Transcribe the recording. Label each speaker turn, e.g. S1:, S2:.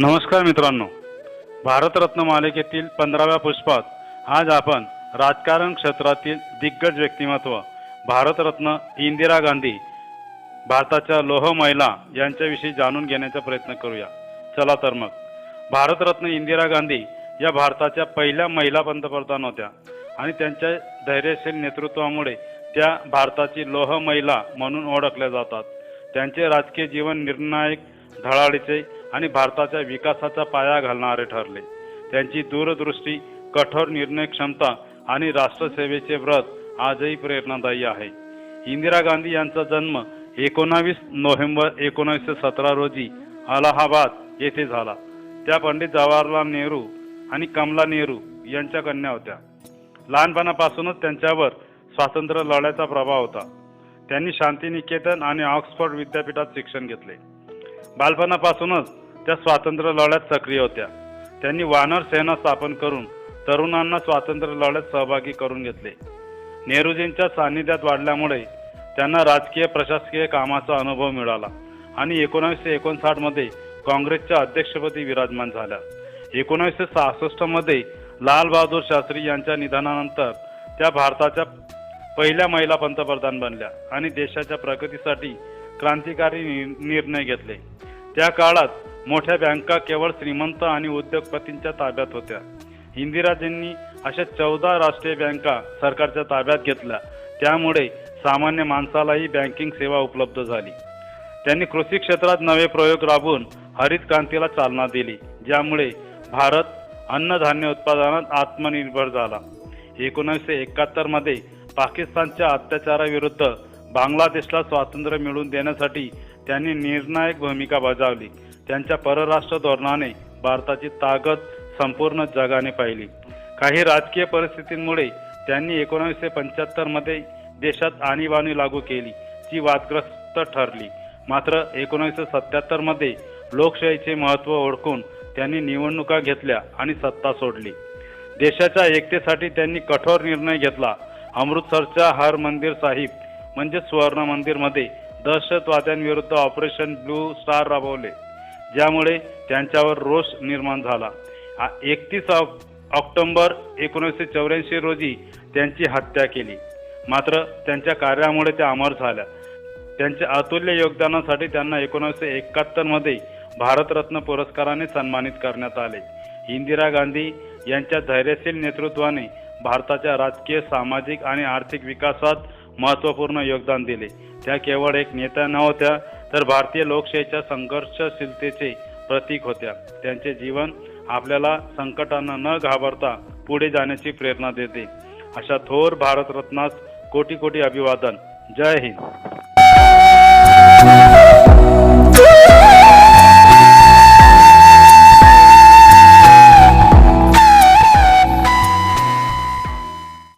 S1: नमस्कार मित्रांनो. भारतरत्न मालिकेतील पंधराव्या पुष्पात आज आपण राजकारण क्षेत्रातील दिग्गज व्यक्तिमत्व भारतरत्न इंदिरा गांधी भारताच्या लोह महिला यांच्याविषयी जाणून घेण्याचा प्रयत्न करूया. चला तर मग. भारतरत्न इंदिरा गांधी या भारताच्या पहिल्या महिला पंतप्रधान होत्या आणि त्यांच्या धैर्यशील नेतृत्वामुळे त्या भारताची लोह महिला म्हणून ओळखल्या जातात. त्यांचे राजकीय जीवन निर्णायक धडाडीचे आणि भारताच्या विकासाचा पाया घालणारे ठरले. त्यांची दूरदृष्टी कठोर निर्णय क्षमता आणि राष्ट्रसेवेचे व्रत आजही प्रेरणादायी आहे. इंदिरा गांधी यांचा जन्म एकोणावीस नोव्हेंबर एकोणीसशे सतरा रोजी अलाहाबाद येथे झाला. त्या पंडित जवाहरलाल नेहरू आणि कमला नेहरू यांच्या कन्या होत्या. लहानपणापासूनच त्यांच्यावर स्वातंत्र्य लढ्याचा प्रभाव होता. त्यांनी शांतिनिकेतन आणि ऑक्सफर्ड विद्यापीठात शिक्षण घेतले. बालपणापासूनच त्या स्वातंत्र्य लढ्यात सक्रिय होत्या. त्यांनी वानर सेना स्थापन करून तरुणांना स्वातंत्र्य लढ्यात सहभागी करून घेतले. नेहरूजींच्या सान्निध्यात वाढल्यामुळे त्यांना राजकीय प्रशासकीय कामाचा अनुभव मिळाला आणि एकोणीसशे एकोणसाठमध्ये काँग्रेसच्या अध्यक्षपदी विराजमान झाल्या. एकोणीसशे सहासष्टमध्ये लाल बहादूर शास्त्री यांच्या निधनानंतर त्या भारताच्या पहिल्या महिला पंतप्रधान बनल्या आणि देशाच्या प्रगतीसाठी क्रांतिकारी नि- निर्णय घेतले. त्या काळात मोठ्या बँका केवळ श्रीमंत आणि उद्योगपतींच्या ताब्यात होत्या. इंदिराजींनी अशा चौदा राष्ट्रीय बँका सरकारच्या ताब्यात घेतल्या. त्यामुळे सामान्य माणसालाही बँकिंग सेवा उपलब्ध झाली. त्यांनी कृषी क्षेत्रात नवे प्रयोग राबवून हरित क्रांतीला चालना दिली ज्यामुळे भारत अन्नधान्य उत्पादनात आत्मनिर्भर झाला. एकोणीसशे एकाहत्तरमध्ये पाकिस्तानच्या अत्याचाराविरुद्ध बांगलादेशला स्वातंत्र्य मिळवून देण्यासाठी त्यांनी निर्णायक भूमिका बजावली. त्यांच्या परराष्ट्र धोरणाने भारताची ताकद संपूर्ण जगाने पाहिली. काही राजकीय परिस्थितींमुळे त्यांनी एकोणीसशे पंच्याहत्तरमध्ये देशात आणीबाणी लागू केली जी वादग्रस्त ठरली. मात्र एकोणीसशे सत्त्याहत्तरमध्ये लोकशाहीचे महत्त्व ओळखून त्यांनी निवडणुका घेतल्या आणि सत्ता सोडली. देशाच्या एकतेसाठी त्यांनी कठोर निर्णय घेतला. अमृतसरच्या हर मंदिर साहिब म्हणजे सुवर्ण मंदिरमध्ये दहशतवाद्यांविरुद्ध ऑपरेशन ब्लू स्टार राबवले. ज्यामुळे त्यांच्यावर रोष निर्माण झाला. एकतीस ऑक्टोंबर एकोणीसशे चौऱ्याऐंशी रोजी त्यांची हत्या केली. मात्र त्यांच्या कार्यामुळे त्या अमर झाल्या. त्यांच्या अतुल्य योगदानासाठी त्यांना एकोणीसशे एकाहत्तरमध्ये भारतरत्न पुरस्काराने सन्मानित करण्यात आले. इंदिरा गांधी यांच्या धैर्यशील नेतृत्वाने भारताच्या राजकीय सामाजिक आणि आर्थिक विकासात महत्त्वपूर्ण योगदान दिले. त्या केवळ एक नेत्या नव्हत्या तर भारतीय लोकशाहीच्या संघर्षशीलतेचे प्रतीक होत्या. त्यांचे जीवन आपल्याला संकटांना न घाबरता पुढे जाण्याची प्रेरणा देते. अशा थोर भारतरत्नास कोटी कोटी अभिवादन. जय हिंद.